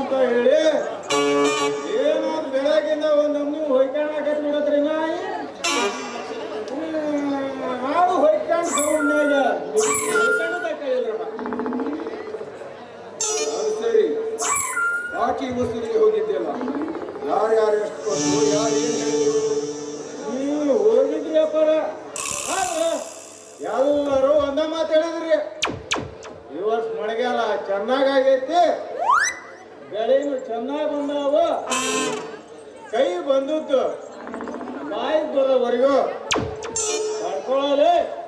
ಅಂತ ಹೇಳಿ ಏನಾದ್ರು ಬೆಳಗಿಂದ ಒಂದು ಕೈ ಬಂದದ್ದು. ಬಾಯಿ ಬರೋವರೆಗೂ. ತಡ್ಕೊಳ್ಳಲಿ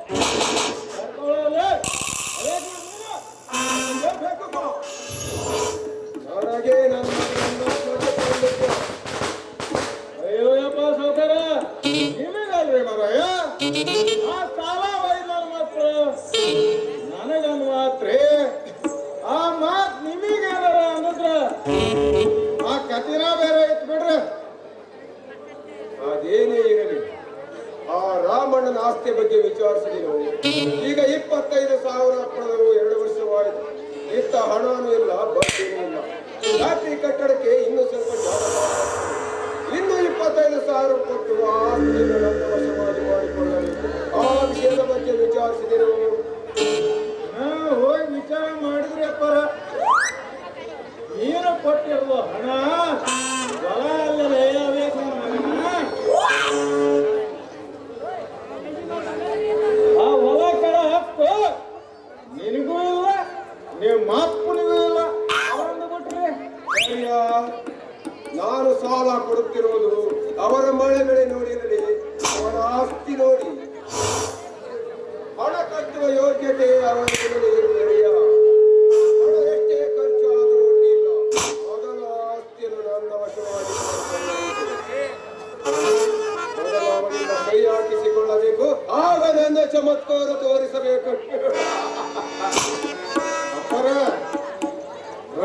ರಾಮಣ್ಣನ ಆಸ್ತಿ ಬಗ್ಗೆ ವಿಚಾರಿಸಿದೆವು. ಈಗ ಇಪ್ಪತ್ತೈದು ಸಾವಿರ ಎರಡು ವರ್ಷವಾಯಿತು. ಇತ್ತ ಹಣನೂ ಇಲ್ಲ, ಬಡ್ಡಿನೂ ಇಲ್ಲ. ರಾತ್ರಿ ಕಟ್ಟಡಕ್ಕೆ ಇನ್ನೂ ಸ್ವಲ್ಪ. ಇನ್ನು ಇಪ್ಪತ್ತೈದು ಸಾವಿರ ಕೊಟ್ಟು ವಶವಾಗಿ ಮಾಡಿಕೊಳ್ಳಬೇಕು. ಆ ವಿಷಯದ ಬಗ್ಗೆ ಹೋಗಿ ವಿಚಾರ ಮಾಡಿದ್ರೆ ಅಪ್ಪರ. ನೀನು ಕೊಟ್ಟಿರುವ ಹಣ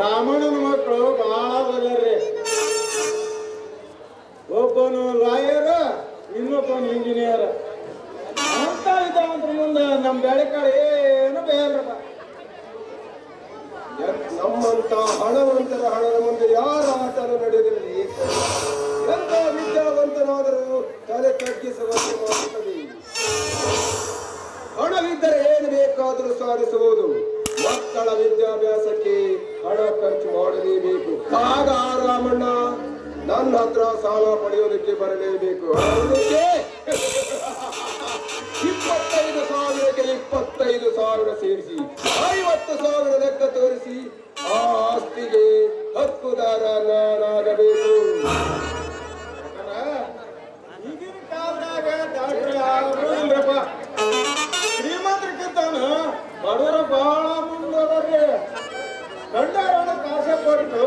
ರಾಮಣ್ಣನ ಮಕ್ಕಳು ಹತ್ರ ಸಾಲ ಪಡೆಯೋದಕ್ಕೆ ಬರಲೇಬೇಕು. ಇಪ್ಪತ್ತೈದು ಸಾವಿರಕ್ಕೆ ಇಪ್ಪತ್ತೈದು ಸಾವಿರ ಸೇರಿಸಿ, ಐವತ್ತು ಸಾವಿರ ಲೆಕ್ಕ ತೋರಿಸಿ ಆ ಆಸ್ತಿಗೆ ಹಕ್ಕುದಾರ ನಾನಾಗಬೇಕು. ಈಗಿನ ಕಾಲದಾಗ ಡಾಕ್ಟರ್ ಬಡವರು ಬಹಳ ಮುಂದೆ ಕಂಡಾರ ಕಾಸೆ ಕೊಟ್ಟು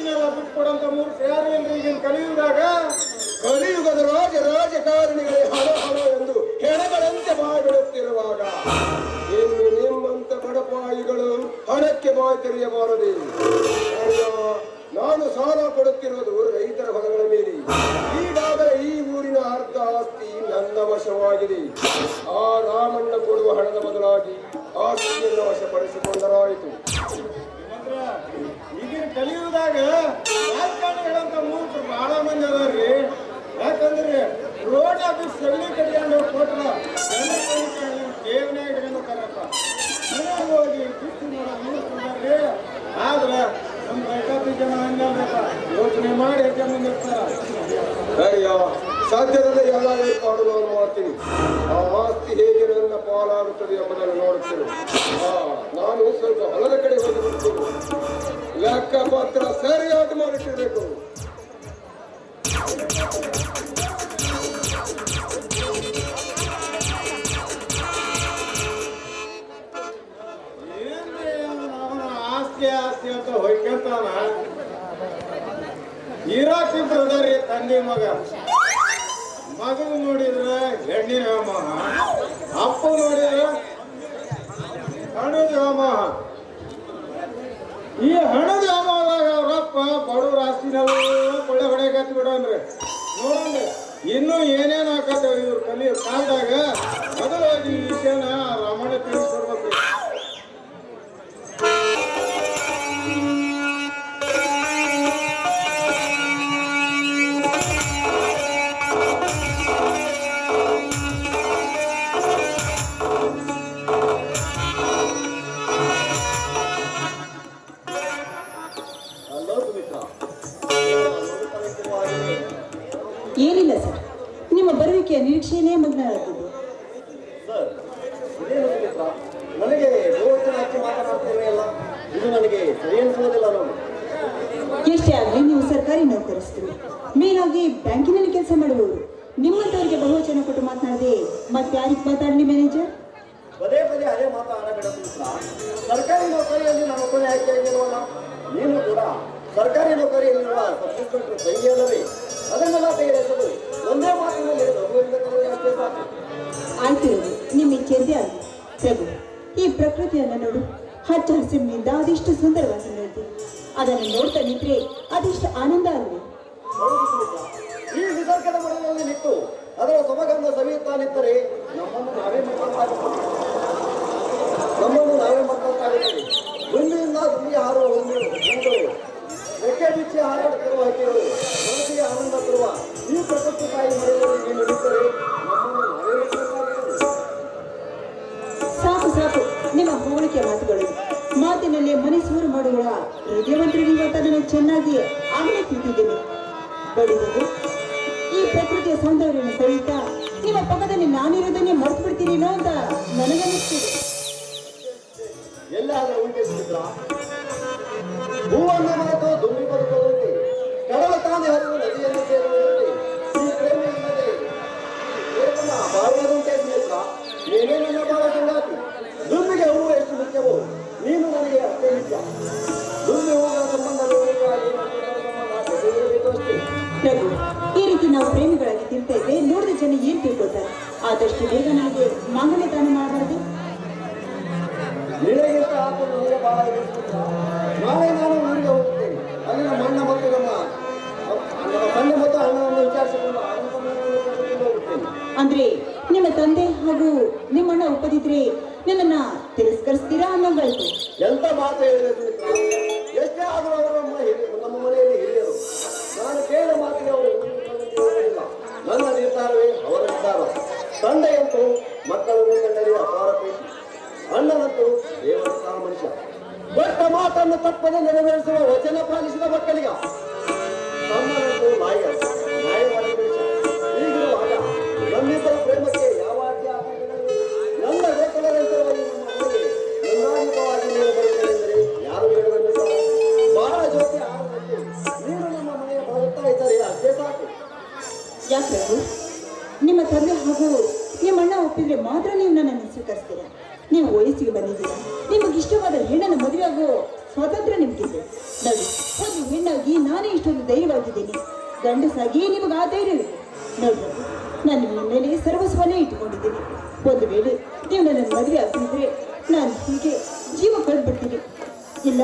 ಆಸ್ತಿನೆಲ್ಲ ಬಿಟ್ಟು ಕೊಡಂತ ಮೂರ್ತಿ ಯಾರು ಇಲ್ರಿ ಕಲಿಯುಗದ ರಾಜ ರಾಜಕಾರಣಿಗಳೇ ಹಣ ಹಣ ಎಂದು ಹೆಣಗಳಂತೆ ಬಾಯ್ಬಿಡುತ್ತಿರುವಾಗ ಇನ್ನು ನಿಮ್ಮಂತ ಬಡಪಾಯಿಗಳು ಹಣಕ್ಕೆ ಬಾಯಿ ತೆರೆಯಬಾರದು. ನಾನು ಸಾಲ ಕೊಡುತ್ತಿರುವುದು ರೈತರ ಹೊಲಗಳ ಮೇಲೆ. ಈಗಾಗಲೇ ಈ ಊರಿನ ಅರ್ಧ ಆಸ್ತಿ ನನ್ನ ವಶವಾಗಿದೆ. ಆ ರಾಮಣ್ಣ ಕೊಡುವ ಹಣದ ಬದಲಾಗಿ ಆಸ್ತಿಯನ್ನು ವಶಪಡಿಸಿಕೊಂಡರಾಯಿತು. ಹೇಳಂತ ರಾಜಕಾರಣಿಗಳಂತ ಮೂರ್ತಿ ಬಹಳ ಮಂದಿ ಅದಾರ್ರಿ. ಯಾಕಂದ್ರೆ ರೋಡ್ ಆಫೀಸ್ ಸಗಣಿ ಕಟ್ಕೊಂಡು ಕೊಟ್ರ ಹೋಗಿ ಕಿತ್ತು ಮಾಡೋ ಮೂರ್ತಿ ಆದ್ರ ನಮ್ಮ ರೈತಾಪಿ ಜನ ಹಂಗಲ್ರಪ್ಪ ಯೋಚನೆ ಮಾಡಿ ಅಯ್ಯೋ ಎಲ್ಲ ಏರ್ಪಾಡು ನಾನು ಮಾಡ್ತೀನಿ. ಆ ಆಸ್ತಿ ಹೇಗೆ ನನ್ನ ಪಾಲಾಗುತ್ತದೆ ಎಂಬುದನ್ನು ನೋಡುತ್ತೇನೆ. ನಾನು ಸ್ವಲ್ಪ ಹೊಲದ ಕಡೆ ಹೋಗಿ ಬಿಡ್ತೀನಿ ಲೆಕ್ಕ ಪತ್ರ ಸರಿಯಾಗಿ ಮಾಡಿಟ್ಟಿರಬೇಕು ಆಸ್ತಿ ಆಸ್ತಿ ಅಂತ ಹೊಯ್ಕೊಂತಾನ ಇರಾಕಿ ಬ್ರದರ್ ತಂದೆ ಮಗ ಮಗನ ನೋಡಿದ್ರೆ ಹೆಣ್ಣಿನ ವ್ಯಾಮೋಹ ಅಪ್ಪ ನೋಡಿದ್ರೆ ಹಣದ ವ್ಯಾಮೋಹ ಈ ಹಣದ ಅಭಾವದಾಗ ಅವರಪ್ಪ ಬಡವ್ರ ಆಸ್ತಿನೆಲ್ಲ ಕೊಳ್ಳೆ ಹೊಡೆಯಕತ್ತಿ ಬಿಡೋನ್ರಿ ನೋಡನ್ರಿ ಇನ್ನೂ ಏನೇನು ಹಾಕತ್ತೇವ ಇವ್ರ ಕಲಿ ಕಾಲದಾಗ? ಮೊದಲಾಗಿ ಈ ಜನ ರಾಮಣ್ಣ ತಿಳಿಸ್ಕೊಡ್ಬೇಕ್ರಿ ಸರ್ಕಾರಿ ನೌಕರಸ್ಥರು ಮೇಲಾಗಿ ಬ್ಯಾಂಕಿನಲ್ಲಿ ಕೆಲಸ ಮಾಡುವವರು. ನಿಮ್ಮಂತವರಿಗೆ ಬಹುವಚನ ಕೊಟ್ಟು ಮಾತನಾಡದೆ ಮತ್ತೆ ಯಾರಿಗೆ ಮಾತಾಡಲಿ ಮ್ಯಾನೇಜರ್? ಪದೇ ಪದೇ ಅದೇ ಮಾತಾಡಬೇಡ ಸರ್ಕಾರಿ ನೌಕರಿಯಲ್ಲಿ ನಾನು ಒಬ್ಬನೇ ಆಯ್ಕೆ ಆಗಿಲ್ವಲ್ಲ ನೀನು ಕೂಡ ಸರ್ಕಾರಿ ನೌಕರಿಯಲ್ಲಿರುವ ತಂಗಿ ಅಲ್ಲವೇ? ಅದನ್ನೆಲ್ಲ ತೆಗೆದು ಒಂದೇ ಮಾತಿನಲ್ಲಿ ಅಷ್ಟೇ ಸಾಕು. ಆಯ್ತು ನಿಮ್ಮ ಇಚ್ಛೆಯದ್ದೇ ಆಗಲಿ ಪ್ರಭು ಈ ಪ್ರಕೃತಿಯನ್ನು ನೋಡು. ಹಚ್ಚ ಹಸಿರಿನಿಂದ ಅದೆಷ್ಟು ಸುಂದರವಾಗಿ ನೋಡಿದೆ ಅದನ್ನು ನೋಡ್ತಾ ನಿಂತ್ರೆ ಅದೆಷ್ಟು ಆನಂದ ಆಗಲಿ ಈ ವಿಸರ್ಗದ ಮನೆಯಲ್ಲಿ ನಿಂತು ಅದರ ಸಮಗಂಧ ಸವಿಯುತ್ತಾ ನಿಂತರೆ ನಮ್ಮನ್ನು ನಾವೇ ಅಂತ ನನಗನ್ನಿಸ್ತಿದೆ. ಎಲ್ಲಾದರೂ ಉಂಟೆ ಸುಮಿತ್ರ ಹೂವನ್ನು ಬದುಕುವಂತೆ ಕಡಲ ತಾನೆ ಹರಿದು ನದಿಯನ್ನು ಸೇರುವಂತೆ ಈ ಪ್ರೇಮ ಇಲ್ಲದೆ. ಪ್ರೇಮನ ಬಾಳುವುದುಂಟೆ ಸುಮಿತ್ರ ನೀನೇ ನನ್ನ ಬಾಳ ಸಂಗಾತಿ ದುಂಬಿಗೆ ಹೂವು ಎಷ್ಟು ಮುಖ್ಯವೋ? ನೀನು ನನಗೆ ಅಷ್ಟೇ ಮುಖ್ಯ. ದುಂಬಿ ಹೂಗಳ ಸಂಬಂಧ ಈ ರೀತಿ ನಾವು ಪ್ರೇಮಿಗಳಾಗಿ ತಿಂತೇವೆ ಇದ್ರೆ ನೋಡಿದ ಜನ ಏನ್ ತಿಳ್ಕೊಳ್ತಾರೆ? ಆದಷ್ಟು ಬೇಗ ನನಗೆ ಮಾಂಗಲ್ಯ ದಾನ ಮಾಡಬಾರ್ದು ಬಹಳ ಇದೆ ಸುಮಿತ್ರ. ನಾಳೆ ನಾನು ಊರಿಗೆ ಹೋಗುತ್ತೇನೆ ಅಲ್ಲಿ ನಮ್ಮ ಅಣ್ಣ ಮತ್ತು ನಮ್ಮ ನಮ್ಮ ತಂದೆ ಮತ್ತು ಅಣ್ಣನನ್ನು ವಿಚಾರಿಸಿಕೊಂಡು ಆನಂದವನ್ನು ಕರೆದುಕೊಂಡು ಹೋಗುತ್ತೇನೆ ಅಂದ್ರೆ ನಿಮ್ಮ ತಂದೆ ಹಾಗೂ ನಿಮ್ಮಣ್ಣ ಒಪ್ಪದಿದ್ರೆ ನಿಮ್ಮನ್ನ ತಿರಸ್ಕರಿಸ್ತೀರಾ ಅನ್ನೋ ಎಂತ ಮಾತು ಹೇಳಿದ್ರೆ ಎಷ್ಟೇ ಆದರೂ ಮಾತನ್ನು ತಪ್ಪದೆ ನೆರವೇರಿಸುವ ವಚನ ಪಾಲಿಸಿದ ಮಕ್ಕಳಿಗ ನಾಯ ಯಾಕೆ ನಿಮ್ಮ ತಂದೆ ಹಾಗೂ ನಿಮ್ಮ ಅಣ್ಣ ಒಪ್ಪಿದ್ರೆ ಮಾತ್ರ ನೀವು ನನ್ನನ್ನು ಸ್ವೀಕರಿಸ್ತೀರಾ? ನೀವು ವಯಸ್ಸಿಗೆ ಬಂದಿದ್ದೀರಾ? ಇಷ್ಟವಾದ ಮದುವೆ ಆಗೋ ಸ್ವಾತಂತ್ರ್ಯ ನಿಮಗಿದೆ ನೋಡಿ ಒಂದು ಹೆಣ್ಣಾಗಿ ನಾನೇ ಇಷ್ಟೊಂದು ಧೈರ್ಯವಾಗಿದ್ದೀನಿ. ಗಂಡಸಾಗಿ ನಿಮಗೆ ಆ ಧೈರ್ಯವಿದೆ. ನೋಡಿ, ನಾನು ನಿಮ್ಮ ಮೇಲೆ ಸರ್ವಸ್ವನೇ ಇಟ್ಟುಕೊಂಡಿದ್ದೀನಿ. ಒಂದು ವೇಳೆ ನೀವು ನನ್ನ ಮದುವೆ ಆಗ್ತಿದ್ರೆ ನಾನು ಹೀಗೆ ಜೀವ ಕಳೆದ್ಬಿಡ್ತೀನಿ. ಇಲ್ಲ,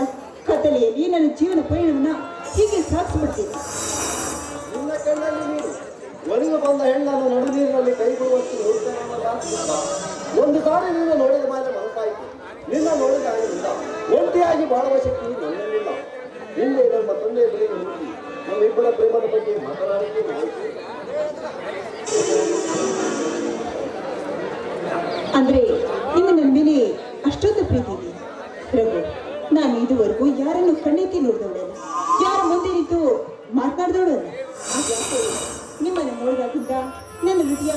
ಕತ್ತಲೆಯಲ್ಲಿ ನನ್ನ ಜೀವನ ಪಯಣವನ್ನು ಹೀಗೆ ಸಾಗಿಸ್ಬಿಡ್ತೀನಿ. ನಿನ್ನ ಕಣ್ಣಲ್ಲಿ ನೀನು ಒಳಗೆ ಬಂದ ಹೆಣ್ಣನ್ನು ನಡು ನೀರಿನಲ್ಲಿ ಕೈಗೊಳ್ಳುವಷ್ಟು ನೋಡ್ತೇನೆ ಅನ್ನೋದು ಒಂದು ಸಾರಿ ನೀನು ನೋಡಿದ ಮನಸ್ಸಾಯಿತು ನಿನ್ನ ನೋಡಿದಾಗಿಲ್ಲ ಒಂಟಿಯಾಗಿ ಬಾಳುವ ಶಕ್ತಿ ನನ್ನಲ್ಲಿಲ್ಲ ಹಿಂದೆ ನಮ್ಮ ತಂದೆ ಬೆಳೆಗೆ ಹೋಗಿ ನಮ್ಮಿಬ್ಬರ ಪ್ರೇಮದ ಬಗ್ಗೆ ಆಯ್ತು ಅಂದ್ರೆ ನಿಮ್ಮ ನನ್ನ ಮೇಲೆ ಅಷ್ಟೊಂದು ಪ್ರೀತಿ ರಘು, ನಾನು ಇದುವರೆಗೂ ಯಾರನ್ನು ಕಣ್ಣೆತ್ತಿ ನೋಡಿದವಳಲ್ಲ. ಯಾರ ಮುಂದೆ ನಿಂತು ಮಾತನಾಡಿದವಳಲ್ಲ. ಯಾಕೋ? ನಿಮ್ಮನ್ನು ನೋಡಿದಾಗಿಂದ ನನ್ನ ಹೃದಯ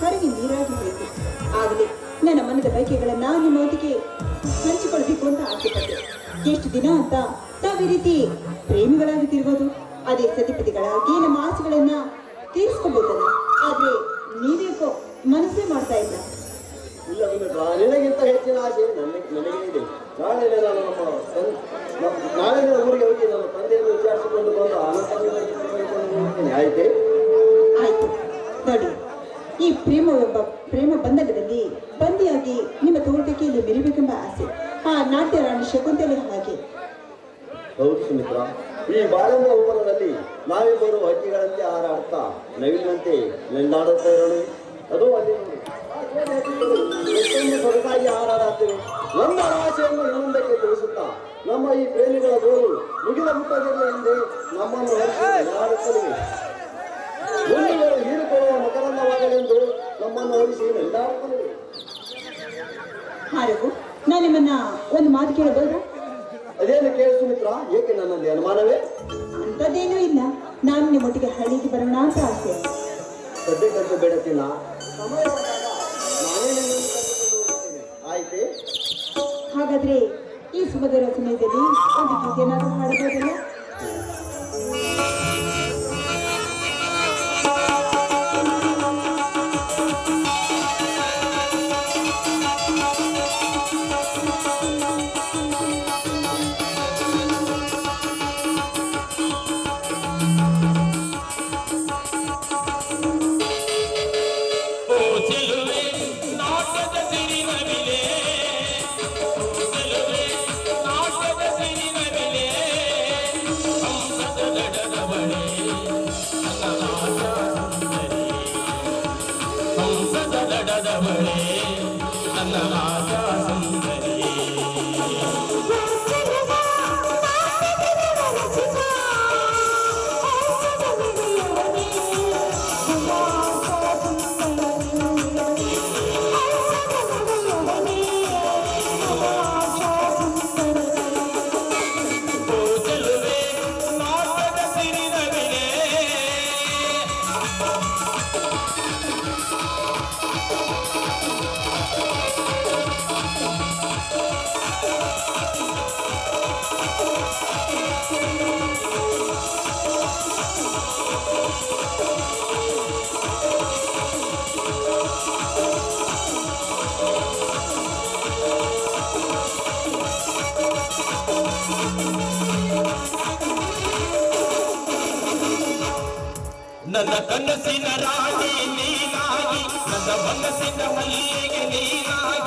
ಕರಗಿ ನೀರಾಗಿ ಆಗಲೇ ನನ್ನ ಮನದ ಬಯಕೆಗಳನ್ನ ನಿಮ್ಮ ಒಟ್ಟಿಗೆ ಅಂತ ಆಸೆಪಟ್ಟೆ ಎಷ್ಟು ದಿನ ಅಂತ ತಾವು ಈ ರೀತಿ ಪ್ರೇಮಿಗಳಾಗಿ ತಿರುಗೋದು, ಅದೇ ಸತಿಪತಿಗಳಾಗಿ ನಮ್ಮ ಆಸೆಗಳನ್ನ ತೀರಿಸ್ಕೋಬೋದಲ್ಲ ಆದ್ರೆ ನೀವೇಕೋ ಮನಸ್ಸೇ ಮಾಡ್ತಾ ಇಲ್ಲ. ಇಲ್ಲ ನಿನಗಿಂತ ಹೆಚ್ಚಿನ ಆಸೆ ನನಗೆ ನನಗೆ ಇದೆ. ನಾಳೆ ನಾನು ನಮ್ಮ ನಾನು ಊರಿಗೆ ಹೋಗಿ ನನ್ನ ತಂದೆಯನ್ನು ವಿಚಾರಿಸಿಕೊಂಡು ಬಂದು ಆನಂದವನ್ನು ತೆಗೆದುಕೊಂಡು ಹೋಗ್ತೇನೆ ಆಯ್ತೆ ಆಯ್ತು ನೋಡಿ ಈ ಪ್ರೇಮವೆಂಬ ಪ್ರೇಮ ಬಂಧನದಲ್ಲಿ ಬಂದಿಯಾಗಿ ನಿಮ್ಮ ತೋಟಕೆಯಲ್ಲಿ ಮೆರಿಬೇಕೆಂಬ ಆಸೆ ಆ ನಾಟ್ಯ ರಾಣಿ ಶಕುಂತಲೆ ಹಾಗೆ ಹೌದು ಸುಮಿತ್ರ ಈ ಬಾಳಂಬ ಉಪನದಲ್ಲಿ ನಾವಿಬ್ಬರು ಹಕ್ಕಿಗಳಂತೆ ಹಾರಾಡ್ತಾ ನವಿಲಿನಂತೆ ನೆಂದಾಡುತ್ತಾ ಇರೋಣ ಅದು ಅಲ್ಲಿ ಎಷ್ಟೊಂದು ಸೊಗಸಾಗಿ ಹಾರಾಡುತ್ತೇವೆ ನಮ್ಮ ಆಸೆಯನ್ನು ಇನ್ನೊಂದಕ್ಕೆ ತಿಳಿಸುತ್ತಾ ನಮ್ಮ ಈ ಪ್ರೇಮಿಗಳ ಗೋಳು ಮುಗಿದ ಮುಟ್ಟದಿಲ್ಲ ಎಂದೇ ನಮ್ಮನ್ನು ಹರಿಸಿ ನೆಂದಾಡುತ್ತಲಿವೆ ಗುಂಡಿಗಳು ಹೀರಿಕೊಳ್ಳುವ ಮಕರಂದವಾಗಲೆಂದು ನಮ್ಮನ್ನು ಹರಿಸಿ ನೆಂದಾಡುತ್ತಲಿವೆ. ಹಾರಗು ನಾನು ನಿಮ್ಮನ್ನ ಒಂದು ಮಾತು ಕೇಳಬಹುದು ಅದೇನು ಕೇಳಿಸು ಮಿತ್ರ ಏಕೆ ನನ್ನಲ್ಲಿ ಅನುಮಾನವೇ? ಅಂಥದ್ದೇನೂ ಇಲ್ಲ. ನಾನು ನಿಮ್ಮೊಟ್ಟಿಗೆ ಹಳ್ಳಿಗೆ ಬರೋಣ ಅಂತ ಆಸೆ. ಹಾಗಾದ್ರೆ ಈ ಸುಮಧುರ ಸಮಯದಲ್ಲಿ ಒಂದು ಗೀತೆನಾದ್ರೂ ಹಾಡಬಹುದಲ್ಲ ನನ್ನ ನನ್ನ ಕನಸಿನ ರಾಣಿ ನೀನಾಗಿ ನನ್ನ ಮನಸ್ಸಿನ ಮಲ್ಲಿಗೆ ನೀನಾಗಿ.